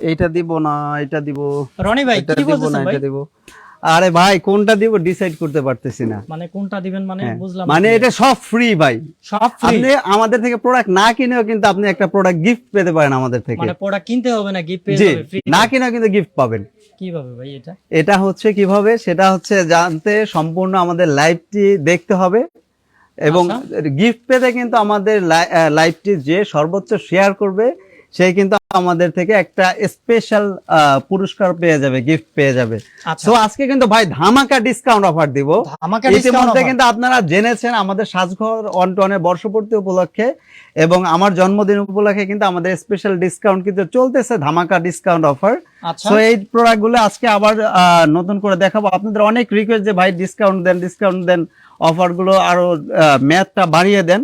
এইটা দিব না এটা দিব। রনি ভাই কি দিব না বলতেছেন ভাই? এটা দিব। আরে ভাই কোনটা দিব ডিসাইড করতে পারতেছি না। মানে কোনটা দিবেন মানে হ্যাঁ, বুঝলাম মানে এটা সব ফ্রি ভাই। সব ফ্রি আপনি আমাদের থেকে প্রোডাক্ট না কিনেও কিন্তু আপনি একটা প্রোডাক্ট গিফট পেতে পারেন আমাদের থেকে। মানে প্রোডাক্ট কিনতে হবে না গিফট পেয়ে জি যাবে ফ্রি না কিনেও কিন্তু গিফট পাবেন। কীভাবে ভাই এটা? এটা হচ্ছে কীভাবে? সেটা হচ্ছে জানতে সম্পূর্ণ আমাদের লাইভটি দেখতে হবে। এবং আচ্ছা। গিফট পেতে কিন্তু আমাদের লাইভটি যে সর্বোচ্চ শেয়ার করবে সে কিন্তু আমাদের থেকে একটা স্পেশাল পুরস্কার পেয়ে যাবে গিফট পেয়ে যাবে। আচ্ছা। তো আজকে কিন্তু ভাই ধামাকা ডিসকাউন্ট অফার দিব। ইতিমধ্যে কিন্তু আপনারা জেনেছেন আমাদের সাজঘর টনের বর্ষপূর্তি উপলক্ষে এবং আমার জন্মদিন উপলক্ষে কিন্তু আমাদের স্পেশাল ডিসকাউন্ট কিন্তু চলতেছে ধামাকা ডিসকাউন্ট অফার আচ্ছা। তো এই প্রোডাক্টগুলো আজকে আবার নতুন করে দেখাবো। আপনাদের অনেক রিকোয়েস্ট যে ভাই ডিসকাউন্ট দেন ডিসকাউন্ট দেন অফারগুলো আরও মেয়াদটা বাড়িয়ে দেন।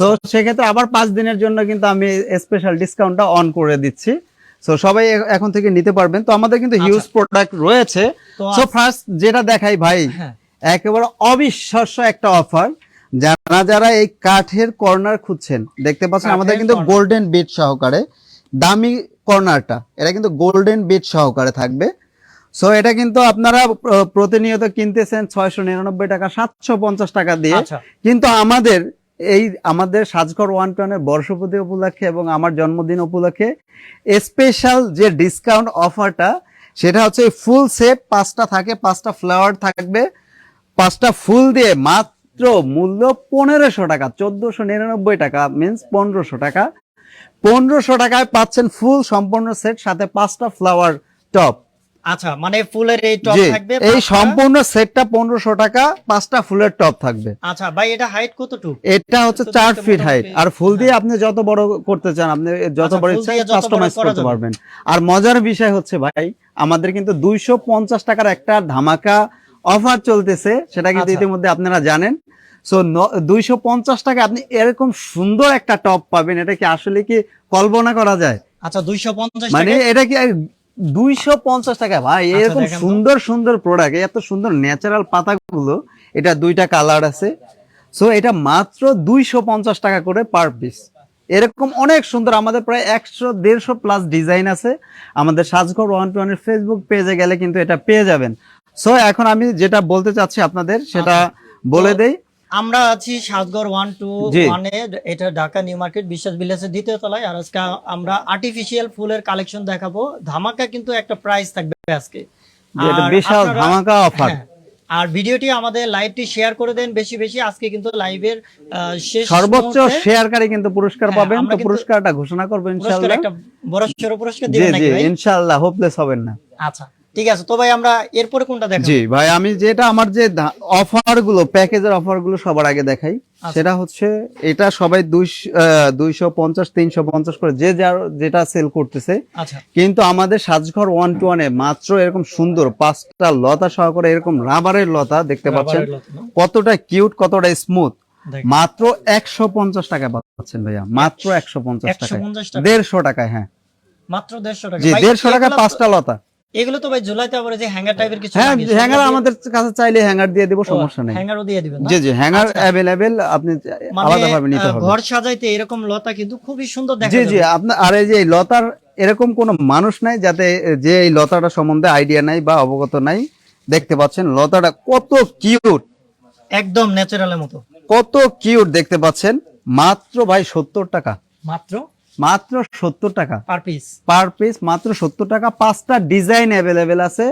তো আচ্ছা। সেক্ষেত্রে আবার পাঁচ দিনের জন্য কিন্তু আমি স্পেশাল ডিসকাউন্টটা অন করে দিচ্ছি। তো সবাই এখন থেকে নিতে পারবেন। তো আমাদের কিন্তু হিউজ প্রোডাক্ট রয়েছে। সো ফার্স্ট যেটা দেখাই ভাই হ্যাঁ। একেবারে অবিশ্বাস্য একটা অফার যারা যারা এই কাঠের কর্নার খুঁজছেন দেখতে পাচ্ছেন আমাদের কিন্তু গোল্ডেন বিট সহকারে দামি কর্নারটা এটা কিন্তু গোল্ডেন বিট সহকারে থাকবে। সো এটা কিন্তু আপনারা প্রতিনিয়ত কিনতেছেন ছয়শো নিরানব্বই টাকা সাতশো পঞ্চাশ টাকা দিয়ে। আচ্ছা। কিন্তু আমাদের এই আমাদের সাজঘর ওয়ান টনের বর্ষপতি উপলক্ষে এবং আমার জন্মদিন উপলক্ষে স্পেশাল যে ডিসকাউন্ট অফারটা সেটা হচ্ছে ফুল সেট পাঁচটা থাকে, পাঁচটা ফ্লাওয়ার থাকবে, পাঁচটা ফুল দিয়ে মাত্র মূল্য পনেরোশো টাকা, চোদ্দশো নিরানব্বই টাকা মিন্স পনেরোশো টাকা। পনেরোশো টাকায় পাচ্ছেন ফুল সম্পূর্ণ সেট সাথে পাঁচটা ফ্লাওয়ার টপ আচ্ছা মানে ফুলের এই টপ থাকবে এই। সম্পূর্ণ সেটটা পনেরোশো টাকা পাঁচটা ফুলের টপ থাকবে। আচ্ছা ভাই এটা হাইট কতটুকু? এটা হচ্ছে তো চার দেখতে ফিট হাইট আর ফুল দিয়ে আপনি যত বড় করতে চান আপনি যত আচ্ছা, বড় ইচ্ছা কাস্টমাইজ করতে পারবেন। আর মজার বিষয় হচ্ছে ভাই আমাদের কিন্তু দুইশো পঞ্চাশ টাকার একটা ধামাকা অফার চলতেছে সেটা কিন্তু আচ্ছা। ইতিমধ্যে আপনারা জানেন। সো দুইশো পঞ্চাশ টাকা আপনি এরকম সুন্দর একটা টপ পাবেন এটা কি আসলে কি কল্পনা করা যায়? আচ্ছা দুইশো পঞ্চাশ মানে এটা কি দুইশো পঞ্চাশ টাকা ভাই। আচ্ছা, এরকম। সুন্দর সুন্দর প্রোডাক্ট এত সুন্দর ন্যাচারাল পাতাগুলো এটা দুইটা কালার আছে। সো এটা মাত্র দুইশো পঞ্চাশ টাকা করে পার পিস এরকম অনেক সুন্দর আমাদের প্রায় একশো দেড়শো প্লাস ডিজাইন আছে। আমাদের সাজঘর ওয়ান টু ওয়ানের ফেসবুক পেজে গেলে কিন্তু এটা পেয়ে যাবেন। সো এখন আমি যেটা বলতে চাচ্ছি আপনাদের সেটা বলে তো- দেই। আমরা আছি সাতগড় ওয়ান টু। ওয়ানে এটা ঢাকা নিউ মার্কেট বিশ্বাস বিলাসের দ্বিতীয় তলায়। আর আজকে আমরা আর্টিফিশিয়াল ফুলের কালেকশন দেখাবো। ধামাকা কিন্তু একটা প্রাইস থাকবে আজকে। আর বিশাল ধামাকা অফার হ্যাঁ, আর ভিডিওটি আমাদের লাইভটি শেয়ার করে দেন বেশি বেশি। আজকে কিন্তু লাইভের শেষ সর্বোচ্চ শেয়ারকারী কিন্তু পুরস্কার হ্যাঁ, পাবেন। তো পুরস্কারটা ঘোষণা করবেন ইনশাআল্লাহ। একটা বড় সড়ো পুরস্কার দিবেন নাকি ভাই? ইনশাআল্লাহ হোপলেস হবেন না। আচ্ছা। ঠিক আছে তো ভাই আমরা এরপরে কোনটা দেখাবো? জি ভাই আমি যেটা আমার যে অফারগুলো প্যাকেজের অফারগুলো সবার আগে দেখাই আচ্ছা। সেটা হচ্ছে এটা সবাই দুইশো পঞ্চাশ তিনশো পঞ্চাশ করে যে যার যেটা সেল করতেছে। আচ্ছা। কিন্তু আমাদের সাজঘর ওয়ান টু ওয়ানে মাত্র এরকম সুন্দর পাঁচটা লতা সহকারে এরকম রাবারের লতা দেখতে পাচ্ছেন? কতটা কিউট কতটা স্মুথ মাত্র একশো পঞ্চাশ টাকায় পাচ্ছেন ভাইয়া মাত্র একশো পঞ্চাশ 150 টাকা। দেড়শো টাকায় হ্যাঁ। মাত্র দেড়শো টাকা। দেড়শো তো- পাঁচটা লতা। এগুলো তো ভাই জুলাইতে আবার যে হ্যাঙ্গার টাইপের কিছু হ্যাঁ হ্যাঙ্গার আমাদের কাছে চাইলে হ্যাঙ্গার দিয়ে দেবো সমস্যা নেই। হ্যাঙ্গারও দিয়ে দিবেন জি জি হ্যাঙ্গার আচ্ছা। অ্যাভেলেবেল আপনি মানে আলাদা ভাবে নিতে হবে। ঘর সাজাইতে এরকম লতা কিন্তু খুবই সুন্দর দেখা জি জি আপনার আর এই যে লতার এরকম কোন মানুষ নাই যাতে যে এই লতাটা সম্বন্ধে আইডিয়া নাই বা অবগত নাই দেখতে পাচ্ছেন লতাটা কত কিউট একদম ন্যাচারালের মতো। কত কিউট দেখতে পাচ্ছেন। মাত্র ভাই সত্তর টাকা। মাত্র? মাত্র সত্তর টাকা। পার পিস পার পিস মাত্র সত্তর টাকা। পাঁচটা ডিজাইন অ্যাভেলেবেল আছে।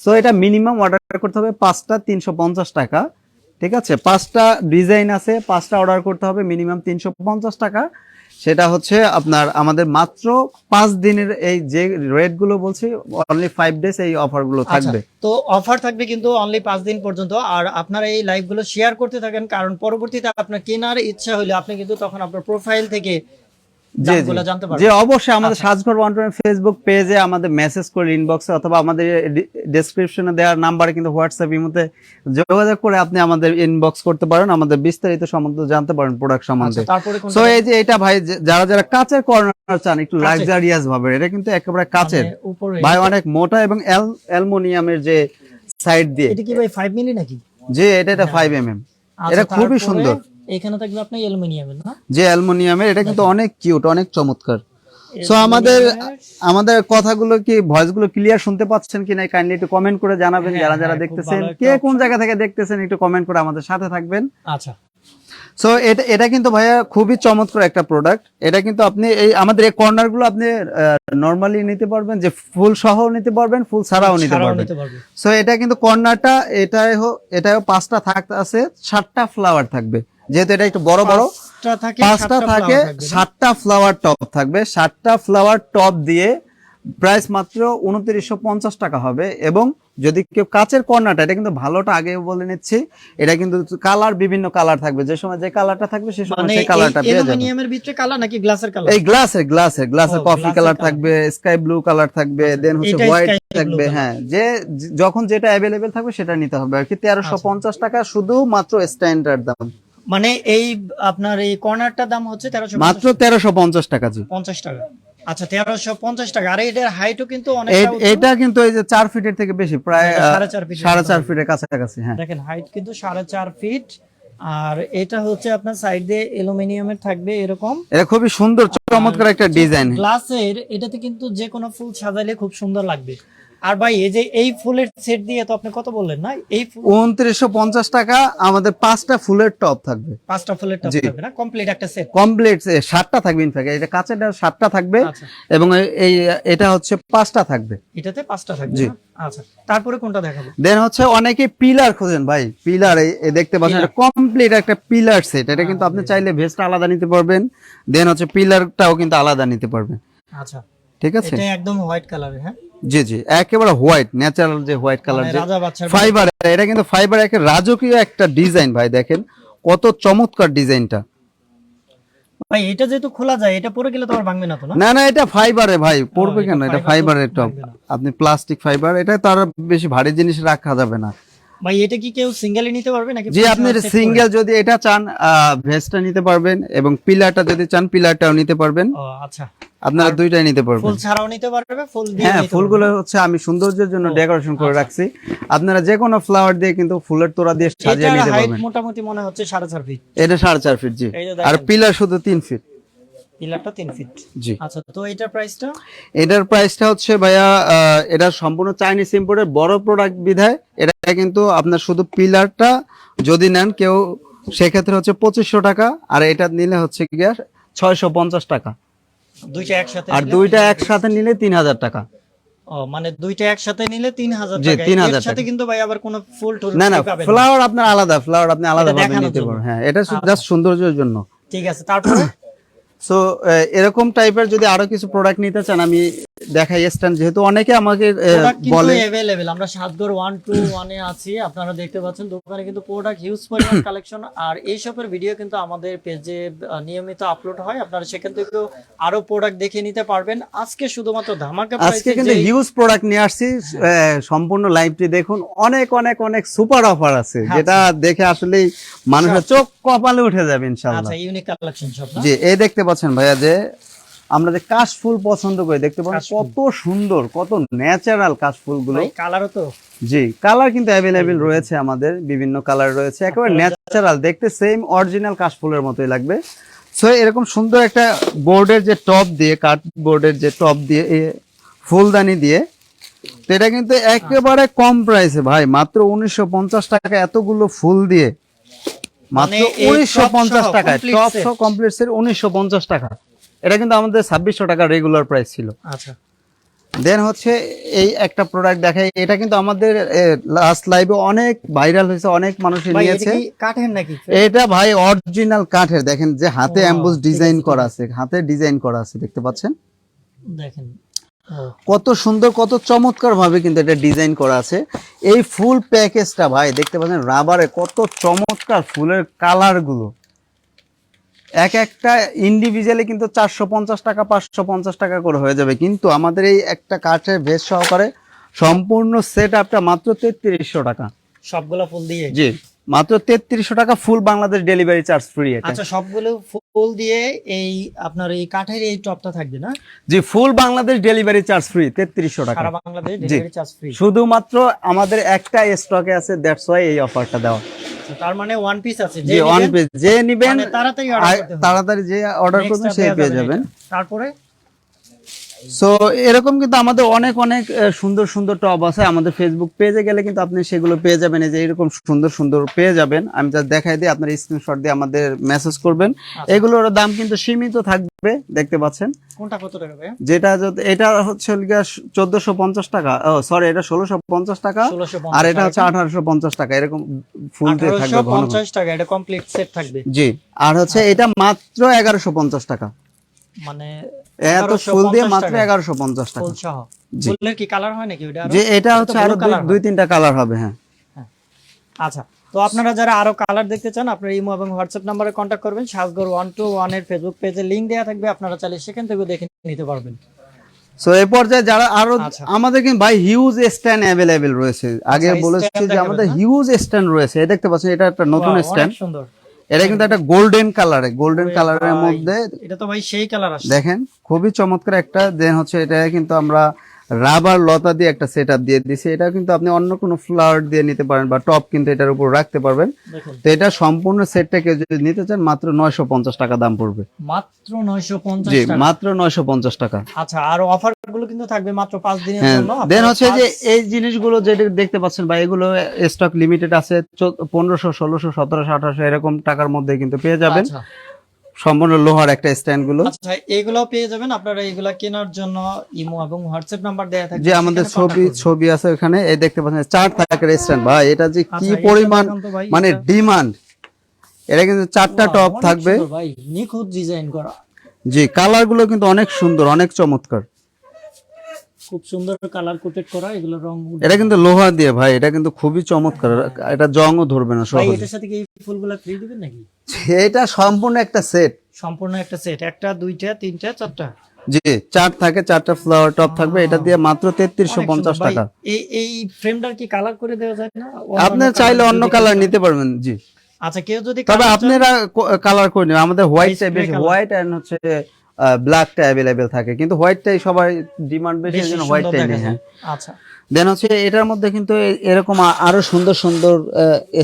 সো এটা মিনিমাম অর্ডার করতে হবে পাঁচটা তিনশো পঞ্চাশ টাকা। ঠিক আছে? পাঁচটা ডিজাইন আছে পাঁচটা অর্ডার করতে হবে মিনিমাম তিনশো পঞ্চাশ টাকা। সেটা হচ্ছে আপনার আমাদের মাত্র পাঁচ দিনের এই যে রেটগুলো বলছি অনলি ফাইভ ডেজ এই অফারগুলো থাকবে। তো অফার থাকবে কিন্তু অনলি পাঁচ দিন পর্যন্ত। আর আপনারা এই লাইভগুলো শেয়ার করতে থাকেন কারণ পরবর্তীতে আপনার কেনার ইচ্ছা হলে আপনি কিন্তু তখন আপনার প্রোফাইল থেকে যে অবশ্যই আমাদের আচ্ছা। সাজঘর ফেসবুক পেজে আমাদের মেসেজ করে ইনবক্সে অথবা আমাদের ডেসক্রিপশনে দেওয়ার নাম্বারে কিন্তু হোয়াটসঅ্যাপ ইমুতে যোগাযোগ করে আপনি আমাদের ইনবক্স করতে পারেন আমাদের বিস্তারিত সম্বন্ধে জানতে পারেন প্রোডাক্ট সম্বন্ধে। আচ্ছা, সো এই যে এটা ভাই যারা যারা কাচের কর্নার চান একটু। লাক্সারিয়াস ভাবে এটা কিন্তু একেবারে কাচের। মানে ভাই অনেক মোটা এবং অ্যালমোনিয়ামের যে সাইড দিয়ে। এটা কি ভাই ফাইভ মিলি নাকি? যে এটা এটা এম আচ্ছা, এটা খুবই সুন্দর। এখানে থাকবে আপনার অ্যালুমিনিয়ামের না? যে অ্যালমোনিয়ামের এটা কিন্তু অনেক কিউট অনেক চমৎকার। সো আমাদের আমাদের কথাগুলো কি ভয়েসগুলো ক্লিয়ার শুনতে পাচ্ছেন কিনা কাইন্ডলি একটু কমেন্ট করে জানাবেন হ্যাঁ, যারা যারা হ্যাঁ, দেখতেছেন। কে কোন জায়গা থেকে দেখতেছেন একটু কমেন্ট করে আমাদের সাথে থাকবেন। আচ্ছা। সো এটা এটা কিন্তু ভাইয়া খুবই চমৎকার একটা প্রোডাক্ট এটা কিন্তু আপনি এই আমাদের এই কর্নারগুলো আপনি নর্মালি নিতে পারবেন যে ফুল সহ নিতে পারবেন ফুল ছাড়াও নিতে পারবেন। সো এটা কিন্তু কর্নারটা এটাই এটাও পাঁচটা থাকতে আছে সাতটা ফ্লাওয়ার থাকবে। যেহেতু এটা একটু বড় বড় পাঁচটা থাকে সাতটা ফ্লাওয়ার টপ থাকবে সাতটা ফ্লাওয়ার টপ দিয়ে প্রাইস মাত্র উনত্রিশশো পঞ্চাশ টাকা হবে এবং যদি কেউ কাচের কর্নারটা এটা কিন্তু ভালোটা আগে বলে নিচ্ছি এটা কিন্তু কালার বিভিন্ন কালার থাকবে। যে সময় যে কালারটা থাকবে সে সময় মানে সেই কালারটা পেয়ে যাবে। অ্যালুমিনিয়ামের ভিতরে কালার নাকি গ্লাসের কালার এই গ্লাসের গ্লাসের গ্লাসের কফি কালার থাকবে স্কাই ব্লু কালার থাকবে দেন হচ্ছে হোয়াইট থাকবে হ্যাঁ যে যখন যেটা অ্যাভেলেবেল থাকবে সেটা নিতে হবে। আর কি তেরোশো আচ্ছা। পঞ্চাশ টাকা শুধু মাত্র স্ট্যান্ডার্ড দাম। মানে এই আপনার এই কর্নারটার দাম হচ্ছে তেরোশো মাত্র তেরোশো পঞ্চাশ টাকা জি। পঞ্চাশ টাকা। আচ্ছা তেরোশো পঞ্চাশ টাকা। আর এটার হাইটও কিন্তু অনেক এটা কিন্তু এই যে চার ফিটের থেকে বেশি প্রায় সাড়ে চার ফিটের সাড়ে চার ফিটের কাছাকাছি হ্যাঁ। দেখেন হাইট কিন্তু সাড়ে চার ফিট। আর এটা হচ্ছে আপনার সাইড দিয়ে অ্যালুমিনিয়ামের থাকবে এরকম। এটা খুবই সুন্দর চমৎকার একটা ডিজাইন। গ্লাসের এটাতে কিন্তু যে কোনো ফুল সাজাইলে খুব সুন্দর লাগবে। আর ভাই এই যে এই ফুলের সেট দিয়ে তো আপনি কত বললেন না? এই উনত্রিশশো পঞ্চাশ টাকা আমাদের পাঁচটা ফুলের টপ থাকবে। পাঁচটা ফুলের টপ থাকবে না? কমপ্লিট একটা সেট কমপ্লিট সাতটা থাকবে ইনফ্যাক্ট এটা কাঁচেটা সাতটা থাকবে আচ্ছা। এবং এই- এটা হচ্ছে পাঁচটা থাকবে। এটাতে পাঁচটা থাকবে জি। আচ্ছা তারপরে কোনটা দেখাবো? দেন হচ্ছে অনেকে পিলার খোঁজেন ভাই। পিলার এই দেখতে পাচ্ছেন Pillar। কমপ্লিট একটা পিলার সেট এটা কিন্তু আপনি চাইলে ভেস্টটা আলাদা নিতে পারবেন। দেন হচ্ছে পিলারটাও কিন্তু আলাদা নিতে পারবেন। আচ্ছা। ঠিক আছে? এটা একদম হোয়াইট কালারের হ্যাঁ? জি জি। একেবারে হোয়াইট ন্যাচারাল যে হোয়াইট কালার যে ফাইবার এটা কিন্তু ফাইবার একে রাজকীয় একটা ডিজাইন ভাই দেখেন। কত চমৎকার ডিজাইনটা ভাই এটা যেহেতু খোলা যায় এটা পরে গেলে তো আর ভাঙবে না তো না? এটা ফাইবারে ভাই পড়বে কেন? এটা ফাইবারের টপ আপনি প্লাস্টিক ফাইবার এটা তো আর বেশি ভারী জিনিস রাখা যাবে না। ভাই এটা কি কেউ সিঙ্গেলই নিতে পারবে নাকি full আপনি সিঙ্গেল যদি এটা চান ভেস্টটা নিতে পারবেন এবং পিলারটা যদি চান পিলারটাও নিতে পারবেন। ও আচ্ছা। আপনারা দুইটাই নিতে পারবেন। ফুল ছাড়াও নিতে পারবে ফুল দিয়ে হ্যাঁ ফুলগুলো হচ্ছে আমি সৌন্দর্যের জন্য ডেকোরেশন করে আচ্ছা। রাখছি। আপনারা যে কোনো ফ্লাওয়ার দিয়ে কিন্তু ফুলের তোড়া দিয়ে সাজিয়ে নিতে পারবেন। মোটামুটি মনে হচ্ছে সাড়ে চার ফিট এটা সাড়ে চার ফিট জি। আর পিলার শুধু তিন ফিট পিলারটা তিন ফিট জি। আচ্ছা তো এটার প্রাইসটা এটার প্রাইসটা হচ্ছে ভাইয়া এটা সম্পূর্ণ চাইনিজ ইম্পোর্টের বড় প্রোডাক্ট বিধায় এটা কিন্তু আপনার শুধু পিলারটা যদি নেন কেউ সেক্ষেত্রে হচ্ছে পঁচিশশো টাকা আর এটা নিলে হচ্ছে গিয়া ছয়শো পঞ্চাশ টাকা। দুইটা একসাথে আর দুইটা একসাথে নিলে তিন হাজার টাকা। ও মানে দুইটা একসাথে নিলে তিন হাজার টাকা। 3000 এর সাথে কিন্তু ভাই আবার কোনো ফুল টুল না না ফ্লাওয়ার আপনার আলাদা ফ্লাওয়ার আপনি আলাদা ভাবে নিতে পারেন হ্যাঁ এটা আচ্ছা। জাস্ট সৌন্দর্যের জন্য। ঠিক আছে তারপরে? সো এরকম টাইপের যদি আরও কিছু প্রোডাক্ট নিতে চান আমি দেখাই স্ট্যান্ড যেহেতু অনেকে আমাকে বলে অ্যাভেলেবেল আমরা সাতগর ওয়ান টু ওয়ানে আছি আপনারা দেখতে পাচ্ছেন দোকানে কিন্তু প্রোডাক্ট হিউজ পরিমাণ কালেকশন আর এই সবের ভিডিও কিন্তু আমাদের পেজে নিয়মিত আপলোড হয় আপনারা সেখান থেকেও আরও প্রোডাক্ট দেখে নিতে পারবেন। আজকে শুধুমাত্র ধামাকা আজকে কিন্তু হিউজ প্রোডাক্ট নিয়ে আসছি আহ, সম্পূর্ণ লাইভটি দেখুন অনেক অনেক অনেক সুপার অফার আছে আচ্ছা। যেটা দেখে আসলে মানুষের চোখ কপালে উঠে যাবে ইনশাআল্লাহ। আচ্ছা ইউনিক কালেকশন সব জি এই দেখতে পাচ্ছেন ভাইয়া যে আমরা যে কাশফুল পছন্দ করি দেখতে কাশফুল। কত সুন্দর কত ন্যাচারাল কাশফুলগুলো কালারও তো। জি কালার কিন্তু অ্যাভেলেবেল রয়েছে আমাদের বিভিন্ন কালার রয়েছে একেবারে ন্যাচারাল দেখতে সেম অরিজিনাল কাশফুলের মতোই লাগবে। সো এরকম সুন্দর একটা বোর্ডের যে টপ দিয়ে কাঠ বোর্ডের যে টপ দিয়ে ফুলদানি দিয়ে তো এটা কিন্তু একেবারে কম প্রাইসে ভাই মাত্র উনিশশো পঞ্চাশ টাকা এতগুলো ফুল দিয়ে। মাত্র মানে এই উনিশশো পঞ্চাশ টাকায় টপ কমপ্লিট সেট উনিশশো পঞ্চাশ টাকা। এটা কিন্তু আমাদের ছাব্বিশশো টাকা রেগুলার প্রাইস ছিল। আচ্ছা। দেন হচ্ছে এই একটা প্রোডাক্ট দেখাই এটা কিন্তু আমাদের লাস্ট লাইভে অনেক ভাইরাল হয়েছে অনেক মানুষ নিয়েছে। কাঠের নাকি? এটা ভাই অরিজিনাল কাঠের দেখেন যে হাতে অ্যাম্বুস ডিজাইন করা আছে হাতে ডিজাইন করা আছে দেখতে পাচ্ছেন? দেখেন কত সুন্দর কত চমৎকার ভাবে কিন্তু এটা ডিজাইন করা আছে। এই ফুল প্যাকেজটা ভাই দেখতে পাচ্ছেন রাবারে কত চমৎকার ফুলের কালারগুলো। এক একটা ইন্ডিভিজুয়ালি কিন্তু চারশো পঞ্চাশ টাকা পাঁচশো পঞ্চাশ টাকা করে হয়ে যাবে। কিন্তু আমাদের এই একটা কাঠের ভেজ সহকারে সম্পূর্ণ সেট আপটা মাত্র তেত্রিশশো টাকা। সবগুলো ফুল দিয়ে? জি মাত্র তেত্রিশশো টাকা full Bangladesh delivery charge free আচ্ছা সবগুলো ফুল দিয়ে এই আপনার এই কাঠের এই টপটা থাকবে না? জি full Bangladesh delivery charge free তেত্রিশশো টাকা। সারা বাংলাদেশ ডেলিভারি চার্জ ফ্রি শুধুমাত্র আমাদের একটা স্টকে আছে দ্যাটস ওয়াই এই অফারটা দেওয়া। তার মানে ওয়ান পিস আছে যে ওয়ান পিস যে নিবেন মানে তাড়াতাড়ি তাড়াতাড়ি যে অর্ডার করবেন সেই সে পেয়ে যাবেন। তারপরে সো এরকম কিন্তু আমাদের অনেক অনেক সুন্দর সুন্দর টপ আছে আমাদের ফেসবুক পেজে গেলে কিন্তু আপনি সেগুলো পেয়ে যাবেন। এই যে এরকম সুন্দর সুন্দর পেয়ে যাবেন। আমি যা দেখাই দিই আপনার স্ক্রিনশট দিয়ে আমাদের মেসেজ করবেন। আচ্ছা। এগুলোর দাম কিন্তু সীমিত থাকবে দেখতে পাচ্ছেন। কোনটা কত টাকা ভাইয়া? যেটা এটা হচ্ছে চোদ্দশো পঞ্চাশ টাকা। ও সরি এটা ষোলোশো পঞ্চাশ টাকা। আর এটা হচ্ছে আঠারোশো পঞ্চাশ টাকা। এরকম ফুল দিয়ে থাকবে ঘন ঘন। পঞ্চাশ টাকা এটা কমপ্লিট সেট থাকবে। জি। আর হচ্ছে এটা মাত্র এগারোশো পঞ্চাশ টাকা। মানে এত ফুল দিয়ে মাত্র টাকা। এগারোশো পঞ্চাশ টাকা। ফুল সহ। কি কালার হয় নাকি ওটা যে এটা হচ্ছে আরও দুই- হয়। তিনটা কালার হবে হ্যাঁ। আচ্ছা তো আপনারা যারা আরও কালার দেখতে চান আপনারা ইমো এবং হোয়াটসঅ্যাপ নাম্বারে কন্ট্যাক্ট করবেন। সাজগর ওয়ান টু ওয়ানের ফেসবুক পেজে লিংক দেওয়া থাকবে। আপনারা চাইলে সেখান থেকে দেখে নিতে পারবেন। সো এই পর্যায়ে যারা আরও আচ্ছা। আমাদের কিন্তু ভাই হিউজ স্ট্যান্ড অ্যাভেলেবেল রয়েছে। আগে আচ্ছা, বলেছি যে আমাদের হিউজ স্ট্যান্ড রয়েছে। এই দেখতে পাচ্ছেন এটা একটা নতুন স্ট্যান্ড সুন্দর। এটা কিন্তু একটা গোল্ডেন কালারে গোল্ডেন কালারের মধ্যে এটা তো ভাই সেই কালার আছে দেখেন খুবই চমৎকার একটা। দেন হচ্ছে এটা কিন্তু আমরা রাবার লতা দিয়ে একটা সেট দিয়ে দিছি এটা কিন্তু আপনি অন্য কোনো ফ্লাওয়ার দিয়ে নিতে পারেন বা টপ কিন্তু এটার উপর রাখতে পারবেন। তো এটা সম্পূর্ণ সেটটা কেউ যদি নিতে চান মাত্র নয়শো পঞ্চাশ টাকা দাম পড়বে। মাত্র নয়শো পঞ্চাশ জি মাত্র নয়শো পঞ্চাশ টাকা। আচ্ছা আর অফারগুলো কিন্তু থাকবে মাত্র পাঁচ দিনের হ্যাঁ জন্য। দেন হচ্ছে যে এই জিনিসগুলো যেটা দেখতে পাচ্ছেন বা এগুলো স্টক লিমিটেড আছে পনেরোশো ষোলোশো সতেরোশো আঠারোশো এরকম টাকার মধ্যে কিন্তু পেয়ে যাবেন। আচ্ছা, সম্পূর্ণ লোহার একটা স্ট্যান্ডগুলো আচ্ছা এগুলো পেয়ে যাবেন। আপনারা এগুলা কেনার জন্য ইমো এবং হোয়াটসঅ্যাপ নাম্বার দেওয়া থাকবে। যে আমাদের ছবি ছবি আছে ওখানে এই দেখতে পাচ্ছেন চার থাকের স্ট্যান্ড। ভাই এটা যে কি আচ্ছা, পরিমাণ তো ভাই, মানে ডিমান্ড। এটা কিন্তু চারটা টপ থাকবে। ভাই নিখুঁত ডিজাইন করা। জি কালারগুলো কিন্তু অনেক সুন্দর অনেক চমৎকার। খুব সুন্দর কালার কোটেড করা এগুলো রং এটা কিন্তু লোহা দিয়ে ভাই এটা কিন্তু খুবই চমৎকার। এটা জংও ধরবে না সহজে। এটার সাথে কি এই ফুলগুলা ফ্রি দিবেন নাকি? এটা সম্পূর্ণ একটা সেট সম্পূর্ণ একটা সেট একটা দুইটা তিনটা চারটা। জি চার থাকে চারটা ফ্লাওয়ার টপ থাকবে। এটা দিয়ে মাত্র তেত্রিশশো পঞ্চাশ। টাকা। এই এই ফ্রেমটার কি কালার করে দেওয়া যায় না? আপনার চাইলে অন্য কালার নিতে পারবেন জি। আচ্ছা কেউ যদি তবে আপনারা কালার করে নেবেন। আমাদের হোয়াইট টাইপ বেশি। হোয়াইট এন্ড হচ্ছে ব্ল্যাকটা অ্যাভেলেবেল থাকে। কিন্তু হোয়াইটটাই সবাই ডিমান্ড বেশি বেশি জন্য সুন্দর হোয়াইটটাই নেই হ্যাঁ আচ্ছা। দেন হচ্ছে এটার মধ্যে কিন্তু এরকম আরও সুন্দর সুন্দর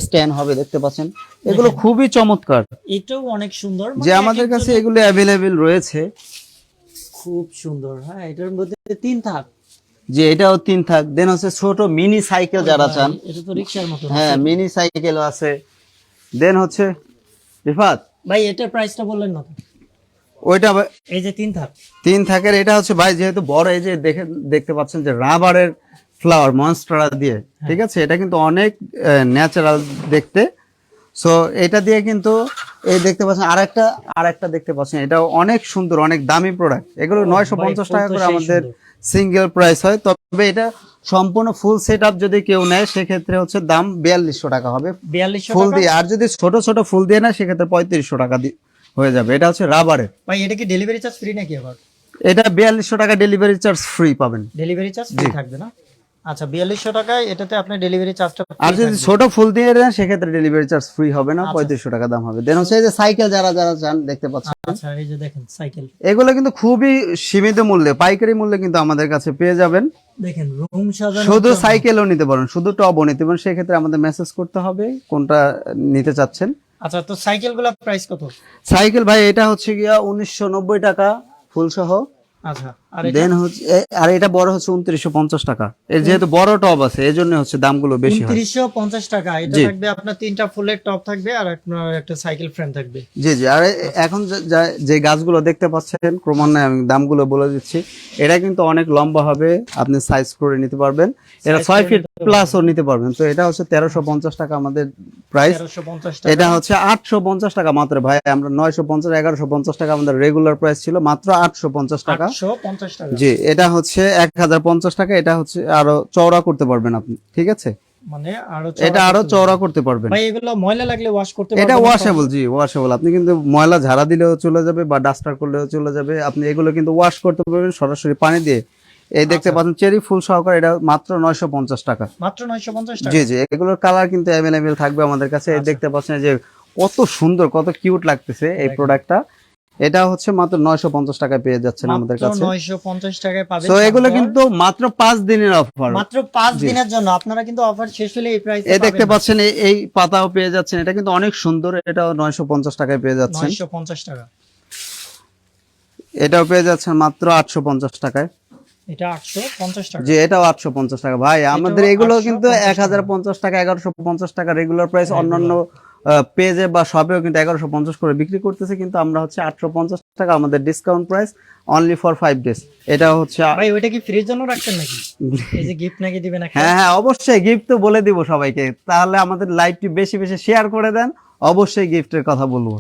স্ট্যান্ড হবে দেখতে পাচ্ছেন। এগুলো খুবই চমৎকার। এটাও অনেক সুন্দর। যে মানে আমাদের কাছে এগুলো অ্যাভেলেবেল রয়েছে। খুব সুন্দর হ্যাঁ এটার মধ্যে তিন থাক। যে এটাও তিন থাক। দেন হচ্ছে ছোট মিনি সাইকেল যারা চান। এটা তো রিক্সার মতো হ্যাঁ মিনি সাইকেল আছে। দেন হচ্ছে রিফাত। ভাই এটার প্রাইসটা বললেন না ওইটা এই যে তিন থাক। তিন থাকের এটা হচ্ছে ভাই যেহেতু বড় এই যে দেখে দেখতে পাচ্ছেন যে রাবারের ফ্লাওয়ার মনস্টারা দিয়ে ঠিক আছে? এটা কিন্তু অনেক ন্যাচারাল দেখতে। সো এটা দিয়ে কিন্তু এই দেখতে পাচ্ছেন আরেকটা আরেকটা দেখতে পাচ্ছেন। এটা অনেক সুন্দর অনেক দামি প্রোডাক্ট এগুলো নয়শো পঞ্চাশ টাকা করে আমাদের সিঙ্গেল প্রাইস হয়। তবে এটা সম্পূর্ণ ফুল সেট আপ যদি কেউ নেয় সেক্ষেত্রে হচ্ছে দাম বিয়াল্লিশশো টাকা হবে। বিয়াল্লিশশো ফুল দিয়ে আর যদি ছোট ছোট ফুল দিয়ে নেয় সেক্ষেত্রে পঁয়ত্রিশশো টাকা হয়ে যাবে। এটা হচ্ছে রাবারের ভাই এটা কি ডেলিভারি চার্জ ফ্রি নাকি আবার? এটা বিয়াল্লিশশো টাকা ডেলিভারি চার্জ ফ্রি পাবেন। ডেলিভারি চার্জ ফ্রি থাকবে না? আচ্ছা বিয়াল্লিশশো টাকায় এটাতে আপনি ডেলিভারি চার্জটা আর যদি ছোট ফুল দিয়ে দেন সেক্ষেত্রে ডেলিভারি চার্জ ফ্রি হবে না পঁয়ত্রিশশো টাকা দাম হবে। দেন হচ্ছে যে সাইকেল যারা যারা চান দেখতে পাচ্ছেন। আচ্ছা এই যে দেখেন সাইকেল এগুলো কিন্তু খুবই সীমিত মূল্যে পাইকারি মূল্যে কিন্তু আমাদের কাছে পেয়ে যাবেন। দেখেন রুম সাজানো শুধু সাইকেলও নিতে পারেন শুধু টবও নিতে পারেন সেক্ষেত্রে আমাদের মেসেজ করতে হবে কোনটা নিতে চাচ্ছেন। আচ্ছা তো সাইকেলগুলা প্রাইস কত? সাইকেল ভাই এটা হচ্ছে গিয়া উনিশশো নব্বই টাকা ফুল সহ। আচ্ছা আর দেন হচ্ছে আর এটা বড় হচ্ছে উনত্রিশশো পঞ্চাশ টাকা। এর যেহেতু বড় টব আছে এই জন্য হচ্ছে দামগুলো বেশি উনত্রিশশো পঞ্চাশ টাকা এটা থাকবে আপনার তিনটা ফুলের টপ থাকবে আর আপনার একটা সাইকেল ফ্রেম থাকবে। জি জি আর এখন যে- গাছগুলো দেখতে পাচ্ছেন ক্রমান্বয়ে আমি দামগুলো বলে দিচ্ছি। এটা কিন্তু অনেক লম্বা হবে আপনি সাইজ করে নিতে পারবেন। এটা ছয় ফিট প্লাসও নিতে পারবেন। তো এটা হচ্ছে তেরোশো পঞ্চাশ টাকা আমাদের প্রাইস এটা হচ্ছে আটশো পঞ্চাশ টাকা মাত্র। ভাই আমরা নয়শো পঞ্চাশ এগারোশো পঞ্চাশ টাকা আমাদের রেগুলার প্রাইস ছিল মাত্র আটশো পঞ্চাশ টাকা। টাকা। জি এটা হচ্ছে এক হাজার পঞ্চাশ টাকা এটা হচ্ছে আরও চওড়া করতে পারবেন আপনি ঠিক আছে? মানে আরও এটা আরও চওড়া করতে পারবেন। ভাই এগুলো ময়লা লাগলে ওয়াশ করতে পারবেন না? ওয়াশেবল জি ওয়াশেবল আপনি কিন্তু ময়লা ঝাড়া দিলেও চলে যাবে বা ডাস্টার করলেও চলে যাবে। আপনি এগুলো কিন্তু ওয়াশ করতে পারবেন সরাসরি পানি দিয়ে। এই দেখতে আচ্ছা। পাচ্ছেন চেরি ফুল সহকারে এটা মাত্র নয়শো পঞ্চাশ টাকা। মাত্র টাকা? জি জি এগুলোর কালার কিন্তু থাকবে আমাদের কাছে। আচ্ছা। এই দেখতে পাচ্ছেন যে কত সুন্দর কত কিউট লাগতেছে এই। প্রোডাক্টটা এটা হচ্ছে মাত্র নয়শো পঞ্চাশ টাকায় পেয়ে যাচ্ছেন আমাদের কাছে। নয়শো পঞ্চাশ টাকায় পাবেন তো এগুলো কিন্তু মাত্র পাঁচ দিনের অফার মাত্র পাঁচ দিনের জন্য। আপনারা কিন্তু অফার শেষ হলে এই প্রাইস এই দেখতে পাচ্ছেন এই- পাতাও পেয়ে যাচ্ছেন। এটা কিন্তু অনেক সুন্দর এটাও নয়শো পঞ্চাশ টাকায় পেয়ে যাচ্ছেন। নয়শো পঞ্চাশ টাকা। এটাও পেয়ে যাচ্ছেন মাত্র আটশো পঞ্চাশ টাকায়। এটা আটশো পঞ্চাশ টাকা। যে এটাও আটশো পঞ্চাশ টাকা। ভাই আমাদের এগুলো কিন্তু এক হাজার পঞ্চাশ টাকা এগারোশো পঞ্চাশ টাকা রেগুলার প্রাইস অন্যান্য পেজে বা শপেও কিন্তু এগারোশো পঞ্চাশ করে বিক্রি করতেছে কিন্তু আমরা হচ্ছে আটশো পঞ্চাশ টাকা আমাদের discount price only for five days এটা হচ্ছে ভাই ওইটা কি ফ্রির জন্য রাখছেন নাকি? এই যে গিফট নাকি দিবেন হ্যাঁ হ্যাঁ অবশ্যই গিফট তো বলে দিব সবাইকে। তাহলে আমাদের লাইভটি বেশি বেশি শেয়ার করে দেন অবশ্যই গিফটের কথা বলব।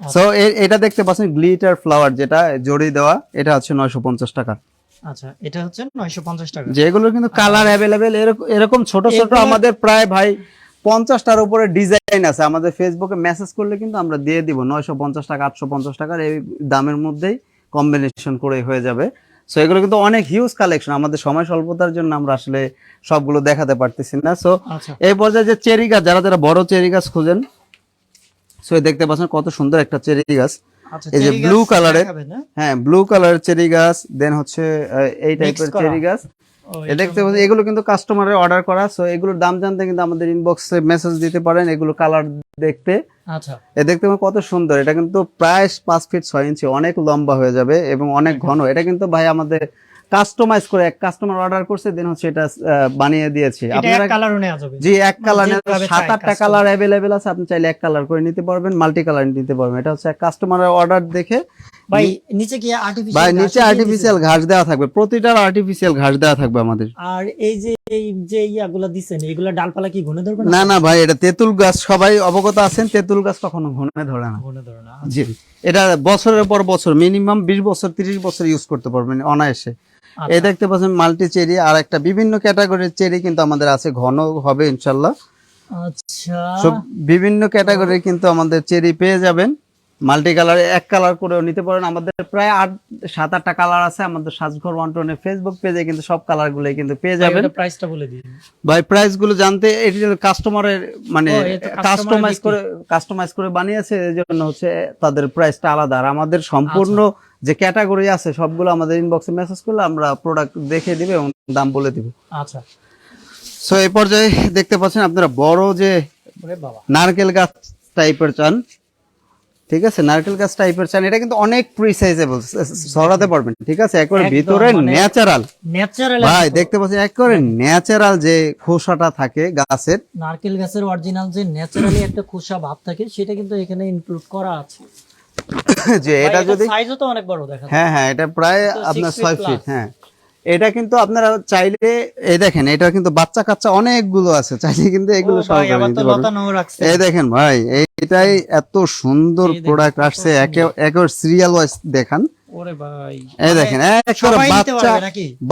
সো এটা দেখতে পাচ্ছেন গ্লিটার ফ্লাওয়ার যেটা জড়ি দেওয়া এটা হচ্ছে নয়শো পঞ্চাশ টাকা। আচ্ছা এটা হচ্ছে নয়শো পঞ্চাশ টাকা। যেগুলো কিন্তু কালার অ্যাভেলেবেল এরকম ছোট ছোট আমাদের প্রায় ভাই পঞ্চাশটার উপরে ডিজাইন আছে। আমাদের ফেসবুকে মেসেজ করলে কিন্তু আমরা দিয়ে দিব। নয়শো পঞ্চাশ টাকা আটশো পঞ্চাশ টাকার এই দামের মধ্যেই কম্বিনেশন করে হয়ে যাবে। সো এগুলো কিন্তু অনেক হিউজ কালেকশন আমাদের সময় স্বল্পতার জন্য আমরা আসলে সবগুলো দেখাতে পারতেছি না। সো আচ্ছা। এই পর্যায়ে যে চেরি গাছ যারা যারা বড় চেরি গাছ খুঁজেন সো দেখতে পাচ্ছেন কত সুন্দর একটা চেরি গাছ। আচ্ছা এই যে ব্লু না? হ্যাঁ? ব্লু কালারের চেরি গাছ দেন হচ্ছে এই টাইপের। চেরি গাছ। এ দেখতে পাচ্ছেন এগুলো কিন্তু কাস্টমারের অর্ডার করা সো এগুলোর দাম জানতে কিন্তু আমাদের ইনবক্সে মেসেজ দিতে পারেন এগুলো কালার দেখতে। আচ্ছা। এ দেখতে কত সুন্দর এটা কিন্তু প্রায় পাঁচ ফিট ছয় ইঞ্চি অনেক লম্বা হয়ে যাবে এবং অনেক ঘন। এটা কিন্তু ভাই আমাদের কাস্টমাইজ করে এক কাস্টমার অর্ডার করছে দেন হচ্ছে এটা বানিয়ে দিয়েছি। আপনারা কালারও নেওয়া যাবে। জি এক কালার সাত আটটা কালার অ্যাভেলেবেল আছে আপনি চাইলে এক কালার করে নিতে পারবেন মাল্টি কালার নিতে পারবেন। এটা হচ্ছে কাস্টমারের অর্ডার দেখে ভাই নিচে কি আর্টিফিশিয়াল ভাই নিচে আর্টিফিশিয়াল ঘাস দেওয়া থাকবে। প্রতিটার আর্টিফিশিয়াল ঘাস দেওয়া থাকবে আমাদের। আর এই যে এই যে ইয়াগুলো দিছেন এগুলা ডালপালা কি ঘুনে ধরবে না? না ভাই এটা তেঁতুল গাছ সবাই অবগত আছেন তেঁতুল গাছ কখনো ঘনে ধরে না। ঘুনে ধরে না জি এটা বছরের পর বছর মিনিমাম বিশ বছর তিরিশ বছর ইউজ করতে পারবেন অনায়াসে। আচ্ছা। এই দেখতে পাচ্ছেন মাল্টি চেরি আর একটা বিভিন্ন ক্যাটাগরির চেরি কিন্তু আমাদের আছে ঘন হবে ইনশাল্লাহ। আচ্ছা। সব বিভিন্ন ক্যাটাগরির কিন্তু আমাদের চেরি পেয়ে যাবেন। মাল্টি কালার এক কালার করেও নিতে পারেন। আমাদের প্রায় আট সাত আটটা কালার আছে আমাদের সাজঘর ওয়ান টোনের ফেসবুক পেজে কিন্তু সব কালার গুলোই কিন্তু পেয়ে যাবেন। প্রাইসটা বলে দিন। ভাই প্রাইসগুলো জানতে এটি কাস্টমারের মানে কাস্টমাইজ করে কাস্টমাইজ করে বানিয়েছে এই জন্য হচ্ছে তাদের প্রাইসটা আলাদা। আর আমাদের সম্পূর্ণ আচ্ছা। যে ক্যাটাগরি আছে সবগুলো আমাদের ইনবক্সে মেসেজ করলে আমরা প্রোডাক্ট দেখে দিবে এবং দাম বলে দিব। আচ্ছা। সো এই পর্যায়ে দেখতে পাচ্ছেন আপনারা বড় যে নারকেল গাছ টাইপের চান। ঠিক আছে? নারকেল গাছ টাইপের চান এটা কিন্তু অনেক প্রিসাইজেবল সরাতে পারবেন ঠিক আছে? একবারে ভিতরে মানে- ন্যাচারাল ন্যাচারাল ভাই দেখতে পাচ্ছেন একবারে ন্যাচারাল যে খোসাটা থাকে গাছের। নারকেল গাছের অরিজিনাল যে ন্যাচারালি একটা খোসা ভাব থাকে সেটা কিন্তু এখানে ইনক্লুড করা আছে। যে এটা যদি সাইজও তো অনেক বড় দেখা হ্যাঁ হ্যাঁ এটা প্রায় আপনার six feet ছয় plus। ফিট হ্যাঁ। এটা কিন্তু আপনারা চাইলে এই দেখেন এটা কিন্তু বাচ্চা কাচ্চা অনেকগুলো আছে। চাইলে কিন্তু এগুলো এই দেখেন ভাই এইটাই এত সুন্দর প্রোডাক্ট আসছে একে সিরিয়াল ওয়াইজ দেখান। এই নিতে বাচ্চা